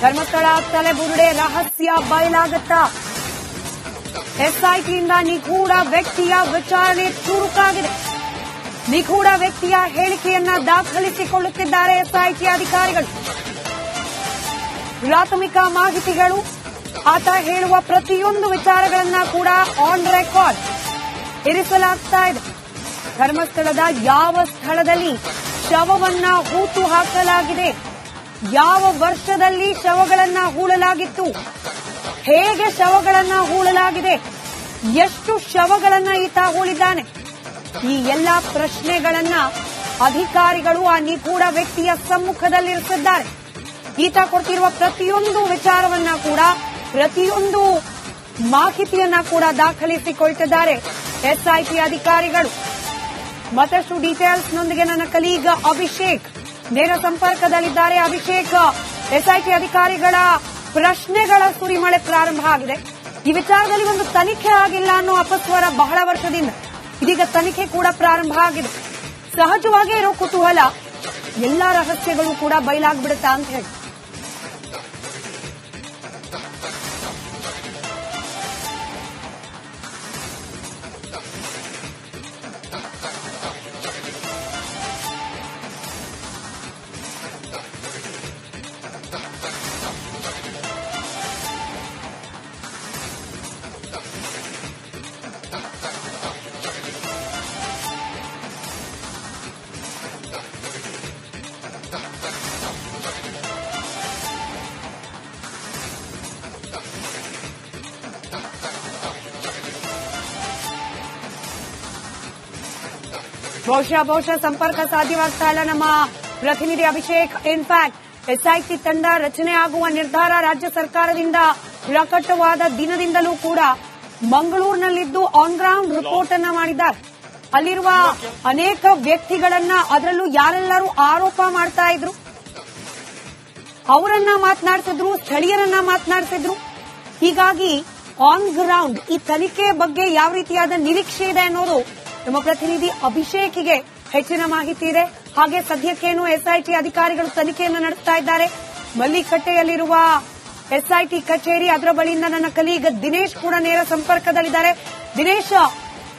ಧರ್ಮಸ್ಥಳ ತಲೆಬುರುಡೆ ರಹಸ್ಯ ಬಯಲಾಗತ್ತ? ಎಸ್ಐಟಿಯಿಂದ ನಿಗೂಢ ವ್ಯಕ್ತಿಯ ವಿಚಾರಣೆ ಚುರುಕಾಗಿದೆ. ನಿಗೂಢ ವ್ಯಕ್ತಿಯ ಹೇಳಿಕೆಯನ್ನ ದಾಖಲಿಸಿಕೊಳ್ಳುತ್ತಿದ್ದಾರೆ ಎಸ್ಐಟಿ ಅಧಿಕಾರಿಗಳು. ಪ್ರಾಥಮಿಕ ಮಾಹಿತಿಗಳು, ಆತ ಹೇಳುವ ಪ್ರತಿಯೊಂದು ವಿಚಾರಗಳನ್ನ ಕೂಡ ಆನ್ ರೆಕಾರ್ಡ್ ಇರಿಸಲಾಗ್ತಾ ಇದೆ. ಧರ್ಮಸ್ಥಳದ ಯಾವ ಸ್ಥಳದಲ್ಲಿ ಶವವನ್ನ ಹೂತು ಹಾಕಲಾಗಿದೆ? ಯಾವ ವರ್ಷದಲ್ಲಿ ಶವಗಳನ್ನ ಹೂಳಲಾಗಿತ್ತು? ಹೇಗೆ ಶವಗಳನ್ನ ಹೂಳಲಾಗಿದೆ? ಎಷ್ಟು ಶವಗಳನ್ನ ಈತ ಹೂಳಿದ್ದಾನೆ? ಈ ಎಲ್ಲ ಪ್ರಶ್ನೆಗಳನ್ನ ಅಧಿಕಾರಿಗಳು ಆ ನಿಗೂಢ ವ್ಯಕ್ತಿಯ ಸಮ್ಮುಖದಲ್ಲಿರಿಸಿದ್ದಾರೆ. ಈತ ಕೊಡ್ತಿರುವ ಪ್ರತಿಯೊಂದು ವಿಚಾರವನ್ನ ಕೂಡ, ಪ್ರತಿಯೊಂದು ಮಾಹಿತಿಯನ್ನ ಕೂಡ ದಾಖಲಿಸಿಕೊಳ್ತಿದ್ದಾರೆ ಎಸ್ಐಟಿ ಅಧಿಕಾರಿಗಳು. ಮತ್ತಷ್ಟು ಡೀಟೇಲ್ಸ್ನೊಂದಿಗೆ ನನ್ನ ಕಲೀಗ ಅಭಿಷೇಕ್. ನೇರ ಸಂಪರ್ಕದಲ್ಲಿದ್ದಾರೆ ಅಭಿಷೇಕ್. ಎಸ್ಐಟಿ ಅಧಿಕಾರಿಗಳ ಪ್ರಶ್ನೆಗಳ ಸುರಿಮಳೆ ಪ್ರಾರಂಭ ಆಗಿದೆ. ಈ ವಿಚಾರದಲ್ಲಿ ಒಂದು ತನಿಖೆ ಆಗಿಲ್ಲ ಅನ್ನೋ ಅಪಸ್ವರ ಬಹಳ ವರ್ಷದಿಂದ. ಇದೀಗ ತನಿಖೆ ಕೂಡ ಪ್ರಾರಂಭ ಆಗಿದೆ. ಸಹಜವಾಗಿ ಇರೋ ಕುತೂಹಲ. ಎಲ್ಲಾ ರಹಸ್ಯಗಳು ಕೂಡ ಬಯಲಾಗ್ಬಿಡುತ್ತಾ ಅಂತ ಹೇಳಿ. ಬಹುಶಃ ಬಹುಶಃ ಸಂಪರ್ಕ ಸಾಧ್ಯವಾಗ್ತಾ ಇಲ್ಲ. ನಮ್ಮ ಪ್ರತಿನಿಧಿ ಅಭಿಷೇಕ್ ಇನ್ಫ್ಯಾಕ್ಟ್ ಎಸ್ಐಟಿ ತಂಡ ರಚನೆ ಆಗುವ ನಿರ್ಧಾರ ರಾಜ್ಯ ಸರ್ಕಾರದಿಂದ ಪ್ರಕಟವಾದ ದಿನದಿಂದಲೂ ಕೂಡ ಮಂಗಳೂರಿನಲ್ಲಿದ್ದು ಆನ್ ಗ್ರೌಂಡ್ ರಿಪೋರ್ಟ್ ಅನ್ನ ಮಾಡಿದ್ದಾರೆ. ಅಲ್ಲಿರುವ ಅನೇಕ ವ್ಯಕ್ತಿಗಳನ್ನ ಅದರಲ್ಲೂ ಯಾರೆಲ್ಲರೂ ಆರೋಪ ಮಾಡ್ತಾ ಇದ್ರು. ಅವರನ್ನ ಮಾತನಾಡ್ತಿದ್ರು ಸ್ಥಳೀಯರನ್ನ ಮಾತನಾಡ್ತಿದ್ರು ಹೀಗಾಗಿ ಆನ್ ಗ್ರೌಂಡ್ ಈ ತನಿಖೆ ಬಗ್ಗೆ ಯಾವ ರೀತಿಯಾದ ನಿರೀಕ್ಷೆ ಇದೆ ಅನ್ನೋದು ನಮ್ಮ ಪ್ರತಿನಿಧಿ ಅಭಿಷೇಕ್ಗೆ ಹೆಚ್ಚಿನ ಮಾಹಿತಿ ಇದೆ. ಹಾಗೆ ಸದ್ಯಕ್ಕೇನು ಎಸ್ಐಟಿ ಅಧಿಕಾರಿಗಳು ತನಿಖೆಯನ್ನು ನಡೆಸ್ತಾ ಇದ್ದಾರೆ. ಮಲ್ಲಿಕಟ್ಟೆಯಲ್ಲಿರುವ ಎಸ್ಐಟಿ ಕಚೇರಿ ಅದರ ಬಳಿಯಿಂದ ನನ್ನ ಕಲೀಗ ದಿನೇಶ್ ಕೂಡ ನೇರ ಸಂಪರ್ಕದಲ್ಲಿದ್ದಾರೆ. ದಿನೇಶ್,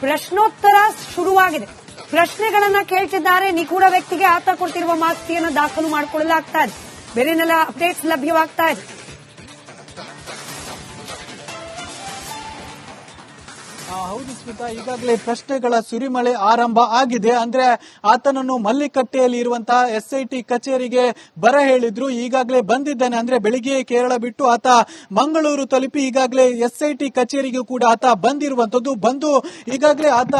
ಪ್ರಶ್ನೋತ್ತರ ಶುರುವಾಗಿದೆ. ಪ್ರಶ್ನೆಗಳನ್ನ ಕೇಳ್ತಿದ್ದಾರೆ. ನಿಗೂಢ ವ್ಯಕ್ತಿಗೆ ಆತ ಕೊಡ್ತಿರುವ ಮಾಹಿತಿಯನ್ನು ದಾಖಲು ಮಾಡಿಕೊಳ್ಳಲಾಗ್ತಾ ಇದೆ. ಬೇರೆನೆಲ್ಲ ಅಪ್ಡೇಟ್ಸ್ ಲಭ್ಯವಾಗ್ತಾ ಇದೆ. ಹೌದು ಸ್ಮಿತಾ, ಈಗಾಗಲೇ ಪ್ರಶ್ನೆಗಳ ಸುರಿಮಳೆ ಆರಂಭ ಆಗಿದೆ. ಅಂದ್ರೆ ಆತನನ್ನು ಮಲ್ಲಿಕಟ್ಟೆಯಲ್ಲಿ ಇರುವಂತಹ ಎಸ್ ಐ ಟಿ ಕಚೇರಿಗೆ ಬರ ಹೇಳಿದ್ರು, ಈಗಾಗಲೇ ಬಂದಿದ್ದಾನೆ. ಅಂದ್ರೆ ಬೆಳಿಗ್ಗೆ ಕೇರಳ ಬಿಟ್ಟು ಆತ ಮಂಗಳೂರು ತಲುಪಿ ಈಗಾಗಲೇ ಎಸ್ ಐ ಟಿ ಕಚೇರಿಗೂ ಕೂಡ ಆತ ಬಂದಿರುವಂತದ್ದು ಬಂದು ಈಗಾಗಲೇ ಆತ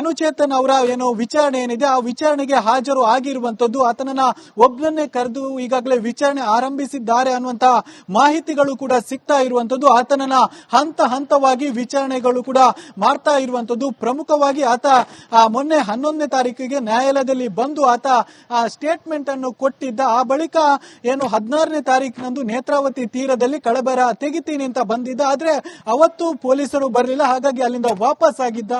ಅನುಚೇತನ್ ಅವರ ಏನು ವಿಚಾರಣೆ ಏನಿದೆ, ಆ ವಿಚಾರಣೆಗೆ ಹಾಜರು ಆಗಿರುವಂತದ್ದು ಆತನನ್ನ ಒಬ್ಬನನ್ನೇ ಕರೆದು ಈಗಾಗಲೇ ವಿಚಾರಣೆ ಆರಂಭಿಸಿದ್ದಾರೆ ಅನ್ನುವಂತಹ ಮಾಹಿತಿಗಳು ಕೂಡ ಸಿಗ್ತಾ ಇರುವಂತದ್ದು ಆತನನ್ನ ಹಂತ ಹಂತವಾಗಿ ವಿಚಾರಣೆಗಳು ಕೂಡ ಮಾಡ್ತಾ ಇರುವಂತದ್ದು ಪ್ರಮುಖವಾಗಿ ಆತ ಮೊನ್ನೆ ಹನ್ನೊಂದನೇ ತಾರೀಕಿಗೆ ನ್ಯಾಯಾಲಯದಲ್ಲಿ ಬಂದು ಆತ ಸ್ಟೇಟ್ಮೆಂಟ್ ಅನ್ನು ಕೊಟ್ಟಿದ್ದ. ಆ ಬಳಿಕ ಏನು ಹದಿನಾರನೇ ತಾರೀಕಿನಂದು ನೇತ್ರಾವತಿ ತೀರದಲ್ಲಿ ಕಳಬರ ತೆಗಿತೀನಿ ಅಂತ ಬಂದಿದ್ದ. ಆದ್ರೆ ಅವತ್ತು ಪೊಲೀಸರು ಬರಲಿಲ್ಲ. ಹಾಗಾಗಿ ಅಲ್ಲಿಂದ ವಾಪಸ್ ಆಗಿದ್ದ.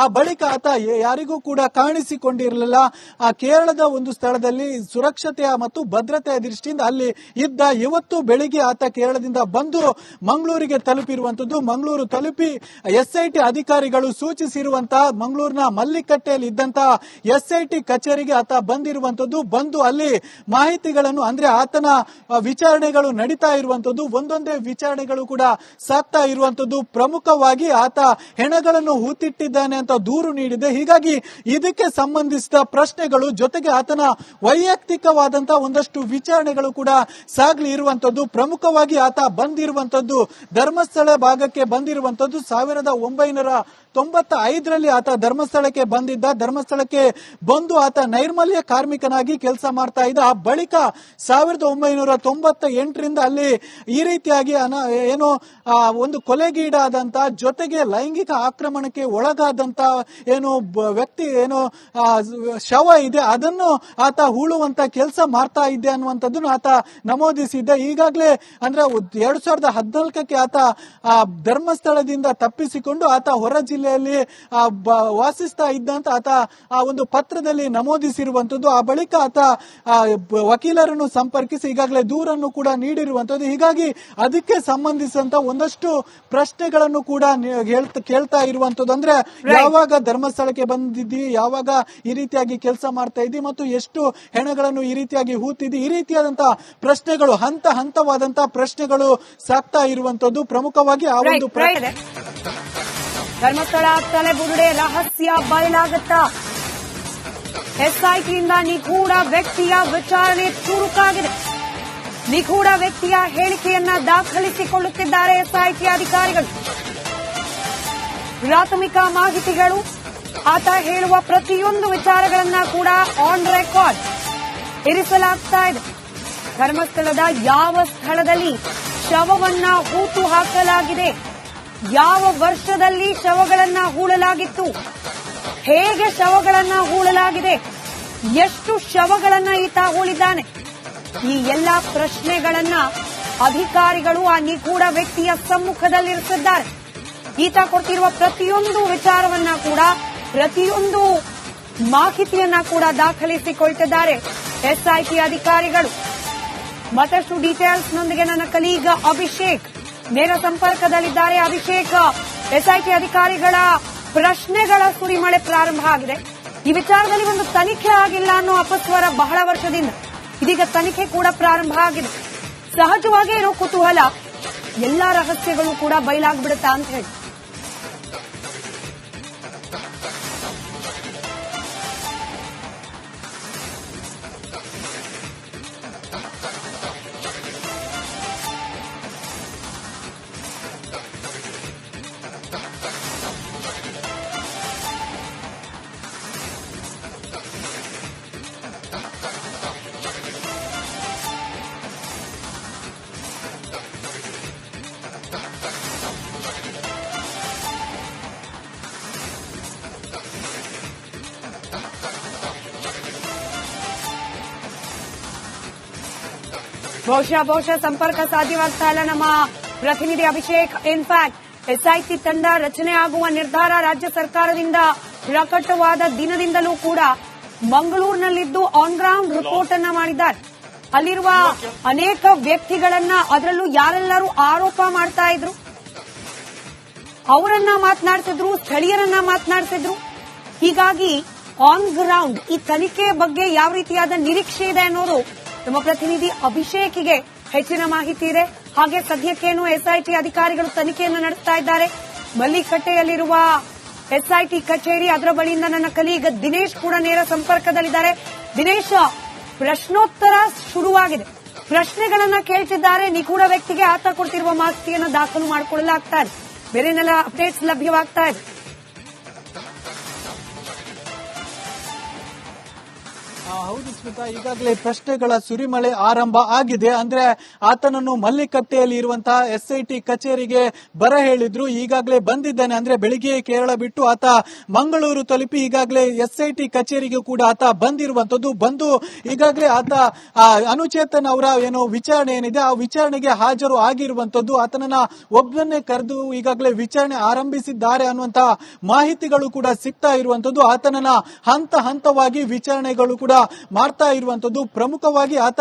ಆ ಬಳಿಕ ಆತ ಯಾರಿಗೂ ಕೂಡ ಕಾಣಿಸಿಕೊಂಡಿರಲಿಲ್ಲ. ಆ ಕೇರಳದ ಒಂದು ಸ್ಥಳದಲ್ಲಿ ಸುರಕ್ಷತೆಯ ಮತ್ತು ಭದ್ರತೆಯ ದೃಷ್ಟಿಯಿಂದ ಅಲ್ಲಿ ಇದ್ದ ಇವತ್ತು ಬೆಳಿಗ್ಗೆ ಆತ ಕೇರಳದಿಂದ ಬಂದು ಮಂಗಳೂರಿಗೆ ತಲುಪಿರುವಂತದ್ದು ಮಂಗಳೂರು ತಲುಪಿ ಎಸ್ಐಟಿ ಅಧಿಕಾರಿಗಳು ಸೂಚಿಸಿರುವಂತಹ ಮಂಗಳೂರಿನ ಮಲ್ಲಿಕಟ್ಟೆಯಲ್ಲಿ ಇದ್ದಂತಹ ಎಸ್ಐಟಿ ಕಚೇರಿಗೆ ಆತ ಬಂದಿರುವಂತದ್ದು. ಬಂದು ಅಲ್ಲಿ ಮಾಹಿತಿಗಳನ್ನು, ಅಂದ್ರೆ ಆತನ ವಿಚಾರಣೆಗಳು ನಡೀತಾ ಇರುವಂತದ್ದು. ಒಂದೊಂದೇ ವಿಚಾರಣೆಗಳು ಕೂಡ ಸಾಕ್ತಾ ಇರುವಂತದ್ದು. ಪ್ರಮುಖವಾಗಿ ಆತ ಹೆಣಗಳನ್ನು ಹೂತಿಟ್ಟಿದ್ದಾನೆ ಅಂತ ದೂರು ನೀಡಿದೆ. ಹೀಗಾಗಿ ಇದಕ್ಕೆ ಸಂಬಂಧಿಸಿದ ಪ್ರಶ್ನೆಗಳು ಜೊತೆಗೆ ಆತನ ವೈಯಕ್ತಿಕವಾದಂತಹ ಒಂದಷ್ಟು ವಿಚಾರಣೆಗಳು ಕೂಡ ಸಾಗ್ಲಿ ಇರುವಂತದ್ದು. ಪ್ರಮುಖವಾಗಿ ಆತ ಬಂದಿರುವಂತದ್ದು, ಧರ್ಮಸ್ಥಳ ಭಾಗಕ್ಕೆ ಬಂದಿರುವಂತದ್ದು ಸಾವಿರದ dambaynara ತೊಂಬತ್ತ ಐದರಲ್ಲಿ ಆತ ಧರ್ಮಸ್ಥಳಕ್ಕೆ ಬಂದಿದ್ದ. ಧರ್ಮಸ್ಥಳಕ್ಕೆ ಬಂದು ಆತ ನೈರ್ಮಲ್ಯ ಕಾರ್ಮಿಕನಾಗಿ ಕೆಲಸ ಮಾಡ್ತಾ ಇದ್ದ. ಆ ಬಳಿಕ ಸಾವಿರದ ಒಂಬೈನೂರ ತೊಂಬತ್ತ ಎಂಟರಿಂದ ಅಲ್ಲಿ ಈ ರೀತಿಯಾಗಿ ಏನು ಒಂದು ಕೊಲೆಗೀಡಾದಂತ, ಜೊತೆಗೆ ಲೈಂಗಿಕ ಆಕ್ರಮಣಕ್ಕೆ ಒಳಗಾದಂತ ಏನು ವ್ಯಕ್ತಿ ಏನು ಶವ ಇದೆ. ಅದನ್ನು ಆತ ಹೂಳುವಂತ ಕೆಲಸ ಮಾಡ್ತಾ ಇದ್ದೆ ಅನ್ನುವಂಥದ್ದನ್ನು ಆತ ನಮೂದಿಸಿದ್ದ. ಈಗಾಗಲೇ ಅಂದ್ರೆ ಎರಡ್ ಸಾವಿರದ ಹದಿನಾಲ್ಕಕ್ಕೆ ಆತ ಧರ್ಮಸ್ಥಳದಿಂದ ತಪ್ಪಿಸಿಕೊಂಡು ಆತ ಹೊರ ಜಿಲ್ಲೆ ಜಿಲ್ಲೆಯಲ್ಲಿ ವಾಸಿಸ್ತಾ ಇದ್ದಂತ ಆತ ಆ ಒಂದು ಪತ್ರದಲ್ಲಿ ನಮೂದಿಸಿರುವಂತದ್ದು ಆ ಬಳಿಕ ಆತ ಆ, ವಕೀಲರನ್ನು ಸಂಪರ್ಕಿಸಿ ಈಗಾಗಲೇ ದೂರನ್ನು ಕೂಡ ನೀಡಿರುವಂತದ್ದು ಹೀಗಾಗಿ ಅದಕ್ಕೆ ಸಂಬಂಧಿಸಿದಂತ ಒಂದಷ್ಟು ಪ್ರಶ್ನೆಗಳನ್ನು ಕೂಡ ಕೇಳ್ತಾ ಇರುವಂತದ್ದು ಅಂದ್ರೆ ಯಾವಾಗ ಧರ್ಮಸ್ಥಳಕ್ಕೆ ಬಂದಿದ್ದಿ ಯಾವಾಗ ಈ ರೀತಿಯಾಗಿ ಕೆಲಸ ಮಾಡ್ತಾ ಇದ್ದಿ ಮತ್ತು ಎಷ್ಟು ಹೆಣಗಳನ್ನು ಈ ರೀತಿಯಾಗಿ ಹೂತಿದ್ದಿ. ಈ ರೀತಿಯಾದಂತಹ ಪ್ರಶ್ನೆಗಳು ಹಂತ ಹಂತವಾದಂತಹ ಪ್ರಶ್ನೆಗಳು ಸಾಕ್ತಾ ಇರುವಂತದ್ದು ಪ್ರಮುಖವಾಗಿ ಆ ಒಂದು ಪ್ರ- ರೈಟ್ ರೈಟ್ ಧರ್ಮಸ್ಥಳ ತಲೆಬುರುಡೆ ರಹಸ್ಯ ಬಯಲಾಗುತ್ತ? ಎಸ್ಐಟಿಯಿಂದ ನಿಗೂಢ ವ್ಯಕ್ತಿಯ ವಿಚಾರಣೆ ಚುರುಕಾಗಿದೆ. ನಿಗೂಢ ವ್ಯಕ್ತಿಯ ಹೇಳಿಕೆಯನ್ನ ದಾಖಲಿಸಿಕೊಳ್ಳುತ್ತಿದ್ದಾರೆ ಎಸ್ಐಟಿ ಅಧಿಕಾರಿಗಳು. ಪ್ರಾಥಮಿಕ ಮಾಹಿತಿಗಳು, ಆತ ಹೇಳುವ ಪ್ರತಿಯೊಂದು ವಿಚಾರಗಳನ್ನ ಕೂಡ ಆನ್ ರೆಕಾರ್ಡ್ ಇರಿಸಲಾಗ್ತಾ ಇದೆ. ಧರ್ಮಸ್ಥಳದ ಯಾವ ಸ್ಥಳದಲ್ಲಿ ಶವವನ್ನ ಹೂತು ಹಾಕಲಾಗಿದೆ? ಯಾವ ವರ್ಷದಲ್ಲಿ ಶವಗಳನ್ನ ಹೂಳಲಾಗಿತ್ತು? ಹೇಗೆ ಶವಗಳನ್ನ ಹೂಳಲಾಗಿದೆ? ಎಷ್ಟು ಶವಗಳನ್ನ ಈತ ಹೂಳಿದ್ದಾನೆ? ಈ ಎಲ್ಲ ಪ್ರಶ್ನೆಗಳನ್ನ ಅಧಿಕಾರಿಗಳು ಆ ನಿಗೂಢ ವ್ಯಕ್ತಿಯ ಸಮ್ಮುಖದಲ್ಲಿರಿಸಿದ್ದಾರೆ. ಈತ ಕೊಟ್ಟಿರುವ ಪ್ರತಿಯೊಂದು ವಿಚಾರವನ್ನ ಕೂಡ, ಪ್ರತಿಯೊಂದು ಮಾಹಿತಿಯನ್ನ ಕೂಡ ದಾಖಲಿಸಿಕೊಳ್ತಿದ್ದಾರೆ ಎಸ್ಐಟಿ ಅಧಿಕಾರಿಗಳು. ಮತ್ತಷ್ಟು ಡೀಟೇಲ್ಸ್ ನೊಂದಿಗೆ ನನ್ನ ಕಲೀಗ ಅಭಿಷೇಕ್. ನೇರ ಸಂಪರ್ಕದಲ್ಲಿದ್ದಾರೆ ಅಭಿಷೇಕ್. ಎಸ್ಐಟಿ ಅಧಿಕಾರಿಗಳ ಪ್ರಶ್ನೆಗಳ ಸುರಿಮಳೆ ಪ್ರಾರಂಭ ಆಗಿದೆ. ಈ ವಿಚಾರದಲ್ಲಿ ಒಂದು ತನಿಖೆ ಆಗಿಲ್ಲ ಅನ್ನೋ ಅಪಸ್ವರ ಬಹಳ ವರ್ಷದಿಂದ. ಇದೀಗ ತನಿಖೆ ಕೂಡ ಪ್ರಾರಂಭ ಆಗಿದೆ. ಸಹಜವಾಗಿ ಇರೋ ಕುತೂಹಲ. ಎಲ್ಲಾ ರಹಸ್ಯಗಳು ಕೂಡ ಬಯಲಾಗ್ಬಿಡುತ್ತಾ ಅಂತ ಹೇಳಿ. ಬಹುಶಃ ಬಹುಶಃ ಸಂಪರ್ಕ ಸಾಧ್ಯವಾಗ್ತಾ ಇಲ್ಲ. ನಮ್ಮ ಪ್ರತಿನಿಧಿ ಅಭಿಷೇಕ್ ಇನ್ಫ್ಯಾಕ್ಟ್ ಎಸ್ಐಟಿ ತಂಡ ರಚನೆ ಆಗುವ ನಿರ್ಧಾರ ರಾಜ್ಯ ಸರ್ಕಾರದಿಂದ ಪ್ರಕಟವಾದ ದಿನದಿಂದಲೂ ಕೂಡ ಮಂಗಳೂರಿನಲ್ಲಿದ್ದು ಆನ್ ಗ್ರೌಂಡ್ ರಿಪೋರ್ಟ್ ಅನ್ನ ಮಾಡಿದ್ದಾರೆ. ಅಲ್ಲಿರುವ ಅನೇಕ ವ್ಯಕ್ತಿಗಳನ್ನ ಅದರಲ್ಲೂ ಯಾರೆಲ್ಲರೂ ಆರೋಪ ಮಾಡ್ತಾ ಇದ್ರು. ಅವರನ್ನ ಮಾತನಾಡ್ತಿದ್ರು ಸ್ಥಳೀಯರನ್ನ ಮಾತನಾಡ್ತಿದ್ರು ಹೀಗಾಗಿ ಆನ್ ಗ್ರೌಂಡ್ ಈ ತನಿಖೆ ಬಗ್ಗೆ ಯಾವ ರೀತಿಯಾದ ನಿರೀಕ್ಷೆ ಇದೆ ಅನ್ನೋದು ನಮ್ಮ ಪ್ರತಿನಿಧಿ ಅಭಿಷೇಕಿಗೆ ಹೆಚ್ಚಿನ ಮಾಹಿತಿ ಇದೆ. ಹಾಗೆ ಸದ್ಯಕ್ಕೇನು ಎಸ್ಐಟಿ ಅಧಿಕಾರಿಗಳು ತನಿಖೆಯನ್ನು ನಡೆಸ್ತಾ ಇದ್ದಾರೆ. ಮಲ್ಲಿಕಟ್ಟೆಯಲ್ಲಿರುವ ಎಸ್ಐಟಿ ಕಚೇರಿ ಅದರ ಬಳಿಯಿಂದ ನನ್ನ ಕಲೀಗ ದಿನೇಶ್ ಕೂಡ ನೇರ ಸಂಪರ್ಕದಲ್ಲಿದ್ದಾರೆ. ದಿನೇಶ್, ಪ್ರಶ್ನೋತ್ತರ ಶುರುವಾಗಿದೆ. ಪ್ರಶ್ನೆಗಳನ್ನ ಕೇಳ್ತಿದ್ದಾರೆ. ನಿಗೂಢ ವ್ಯಕ್ತಿಗೆ ಆತ ಕೊಡ್ತಿರುವ ಮಾಹಿತಿಯನ್ನು ದಾಖಲು ಮಾಡಿಕೊಳ್ಳಲಾಗ್ತಾ ಇದೆ. ಬೇರೆನೆಲ್ಲ ಅಪ್ಡೇಟ್ಸ್ ಲಭ್ಯವಾಗ್ತಾ ಇದೆ. ಹೌದು ಸ್ಮಿತಾ, ಈಗಾಗಲೇ ಪ್ರಶ್ನೆಗಳ ಸುರಿಮಳೆ ಆರಂಭ ಆಗಿದೆ. ಅಂದ್ರೆ ಆತನನ್ನು ಮಲ್ಲಿಕಟ್ಟೆಯಲ್ಲಿ ಇರುವಂತಹ ಎಸ್ಐಟಿ ಕಚೇರಿಗೆ ಬರ ಹೇಳಿದ್ರು, ಈಗಾಗಲೇ ಬಂದಿದ್ದಾನೆ. ಅಂದ್ರೆ ಬೆಳಿಗ್ಗೆ ಕೇರಳ ಬಿಟ್ಟು ಆತ ಮಂಗಳೂರು ತಲುಪಿ ಈಗಾಗಲೇ ಎಸ್ಐಟಿ ಕಚೇರಿಗೆ ಕೂಡ ಆತ ಬಂದಿರುವಂತದ್ದು ಬಂದು ಈಗಾಗಲೇ ಆತ ಅನುಚೇತನ್ ಅವರ ಏನು ವಿಚಾರಣೆ ಏನಿದೆ, ಆ ವಿಚಾರಣೆಗೆ ಹಾಜರು ಆಗಿರುವಂತದ್ದು ಆತನನ್ನ ಒಬ್ಬನನ್ನೇ ಕರೆದು ಈಗಾಗಲೇ ವಿಚಾರಣೆ ಆರಂಭಿಸಿದ್ದಾರೆ ಅನ್ನುವಂತಹ ಮಾಹಿತಿಗಳು ಕೂಡ ಸಿಗ್ತಾ ಇರುವಂತದ್ದು ಆತನನ್ನ ಹಂತ ಹಂತವಾಗಿ ವಿಚಾರಣೆಗಳು ಕೂಡ ಮಾಡ್ತಾ ಇರುವಂತದ್ದು. ಪ್ರಮುಖವಾಗಿ ಆತ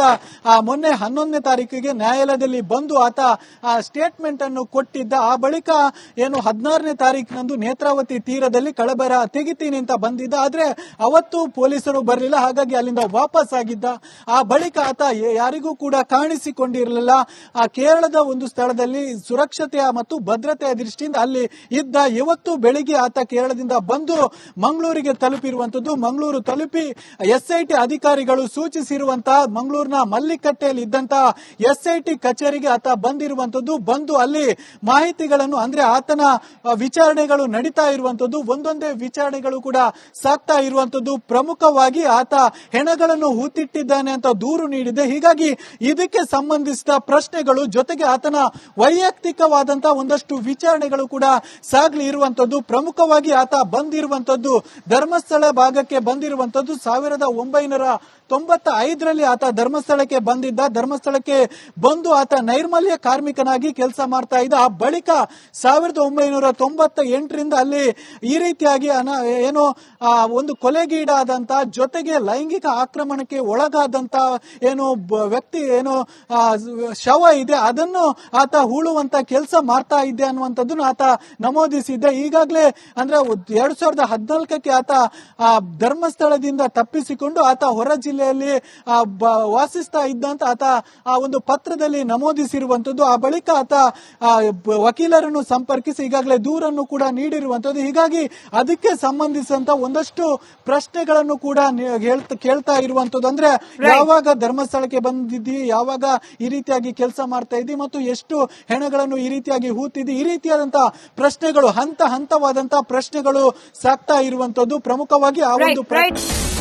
ಮೊನ್ನೆ ಹನ್ನೊಂದನೇ ತಾರೀಕಿಗೆ ನ್ಯಾಯಾಲಯದಲ್ಲಿ ಬಂದು ಆತ ಸ್ಟೇಟ್ಮೆಂಟ್ ಅನ್ನು ಕೊಟ್ಟಿದ್ದ. ಆ ಬಳಿಕ ಏನು ಹದಿನಾರನೇ ತಾರೀಕಿನಂದು ನೇತ್ರಾವತಿ ತೀರದಲ್ಲಿ ಕಳಬರ ತೆಗಿತೀನಿ ಅಂತ ಬಂದಿದ್ದ. ಆದ್ರೆ ಅವತ್ತು ಪೊಲೀಸರು ಬರಲಿಲ್ಲ. ಹಾಗಾಗಿ ಅಲ್ಲಿಂದ ವಾಪಸ್ ಆಗಿದ್ದ. ಆ ಬಳಿಕ ಆತ ಯಾರಿಗೂ ಕೂಡ ಕಾಣಿಸಿಕೊಂಡಿರಲಿಲ್ಲ. ಆ ಕೇರಳದ ಒಂದು ಸ್ಥಳದಲ್ಲಿ ಸುರಕ್ಷತೆಯ ಮತ್ತು ಭದ್ರತೆಯ ದೃಷ್ಟಿಯಿಂದ ಅಲ್ಲಿ ಇದ್ದ ಇವತ್ತು ಬೆಳಿಗ್ಗೆ ಆತ ಕೇರಳದಿಂದ ಬಂದು ಮಂಗಳೂರಿಗೆ ತಲುಪಿರುವಂತದ್ದು. ಮಂಗಳೂರು ತಲುಪಿ ಎಸ್ಐಟಿ ಅಧಿಕಾರಿಗಳು ಸೂಚಿಸಿರುವಂತಹ ಮಂಗಳೂರಿನ ಮಲ್ಲಿಕಟ್ಟೆಯಲ್ಲಿ ಇದ್ದಂತಹ ಎಸ್ಐಟಿ ಕಚೇರಿಗೆ ಆತ ಬಂದಿರುವಂತದ್ದು. ಬಂದು ಅಲ್ಲಿ ಮಾಹಿತಿಗಳನ್ನು, ಅಂದ್ರೆ ಆತನ ವಿಚಾರಣೆಗಳು ನಡೀತಾ ಇರುವಂತದ್ದು. ಒಂದೊಂದೇ ವಿಚಾರಣೆಗಳು ಕೂಡ ಸಾಕ್ತಾ ಇರುವಂತದ್ದು. ಪ್ರಮುಖವಾಗಿ ಆತ ಹೆಣಗಳನ್ನು ಹೂತಿಟ್ಟಿದ್ದಾನೆ ಅಂತ ದೂರು ನೀಡಿದೆ. ಹೀಗಾಗಿ ಇದಕ್ಕೆ ಸಂಬಂಧಿಸಿದ ಪ್ರಶ್ನೆಗಳು ಜೊತೆಗೆ ಆತನ ವೈಯಕ್ತಿಕವಾದಂತಹ ಒಂದಷ್ಟು ವಿಚಾರಣೆಗಳು ಕೂಡ ಸಾಗ್ಲಿ ಇರುವಂತದ್ದು. ಪ್ರಮುಖವಾಗಿ ಆತ ಬಂದಿರುವಂತದ್ದು ಧರ್ಮಸ್ಥಳ ಭಾಗಕ್ಕೆ ಬಂದಿರುವಂತದ್ದು. ಸಾವಿರದ bayna ತೊಂಬತ್ತ ಐದರಲ್ಲಿ ಆತ ಧರ್ಮಸ್ಥಳಕ್ಕೆ ಬಂದಿದ್ದ. ಧರ್ಮಸ್ಥಳಕ್ಕೆ ಬಂದು ಆತ ನೈರ್ಮಲ್ಯ ಕಾರ್ಮಿಕನಾಗಿ ಕೆಲಸ ಮಾಡ್ತಾ ಇದ್ದ. ಆ ಬಳಿಕ ಸಾವಿರದ ಒಂಬೈನೂರ ತೊಂಬತ್ತ ಎಂಟರಿಂದ ಅಲ್ಲಿ ಈ ರೀತಿಯಾಗಿ ಅನ, ಏನು ಒಂದು ಕೊಲೆಗೀಡಾದಂತ, ಜೊತೆಗೆ ಲೈಂಗಿಕ ಆಕ್ರಮಣಕ್ಕೆ ಒಳಗಾದಂತ ಏನು ವ್ಯಕ್ತಿ ಏನು ಶವ ಇದೆ. ಅದನ್ನು ಆತ ಹೂಳುವಂತ ಕೆಲಸ ಮಾಡ್ತಾ ಇದ್ದೆ ಅನ್ನುವಂಥದ್ದನ್ನು ಆತ ನಮೂದಿಸಿದ್ದೆ. ಈಗಾಗಲೇ ಅಂದ್ರೆ, ಎರಡ್ ಸಾವಿರದ ಹದಿನಾಲ್ಕಕ್ಕೆ ಆತ ಧರ್ಮಸ್ಥಳದಿಂದ ತಪ್ಪಿಸಿಕೊಂಡು ಆತ ಹೊರ ಜಿಲ್ಲೆಯಲ್ಲಿ ವಾಸಿಸ್ತಾ ಇದ್ದಂತ ಆತ ಆ ಒಂದು ಪತ್ರದಲ್ಲಿ ನಮೂದಿಸಿರುವಂತದ್ದು ಆ ಬಳಿಕ ಆತ ವಕೀಲರನ್ನು ಸಂಪರ್ಕಿಸಿ ಈಗಾಗಲೇ ದೂರನ್ನು ಕೂಡ ನೀಡಿರುವಂತದ್ದು ಹೀಗಾಗಿ ಅದಕ್ಕೆ ಸಂಬಂಧಿಸಿದಂತ ಒಂದಷ್ಟು ಪ್ರಶ್ನೆಗಳನ್ನು ಕೂಡ ಕೇಳ್ತಾ ಇರುವಂತದ್ದು ಅಂದ್ರೆ ಯಾವಾಗ ಧರ್ಮಸ್ಥಳಕ್ಕೆ ಬಂದಿದ್ದಿ ಯಾವಾಗ ಈ ರೀತಿಯಾಗಿ ಕೆಲಸ ಮಾಡ್ತಾ ಇದ್ದಿ ಮತ್ತು ಎಷ್ಟು ಹೆಣಗಳನ್ನು ಈ ರೀತಿಯಾಗಿ ಹೂತಿದ್ದಿ ಈ ರೀತಿಯಾದಂತಹ ಪ್ರಶ್ನೆಗಳು ಹಂತ ಹಂತವಾದಂತಹ ಪ್ರಶ್ನೆಗಳು ಸಾಕ್ತಾ ಇರುವಂತದ್ದು ಪ್ರಮುಖವಾಗಿ ಆ ಒಂದು ರೈಟ್ ಪ್ರ- ರೈಟ್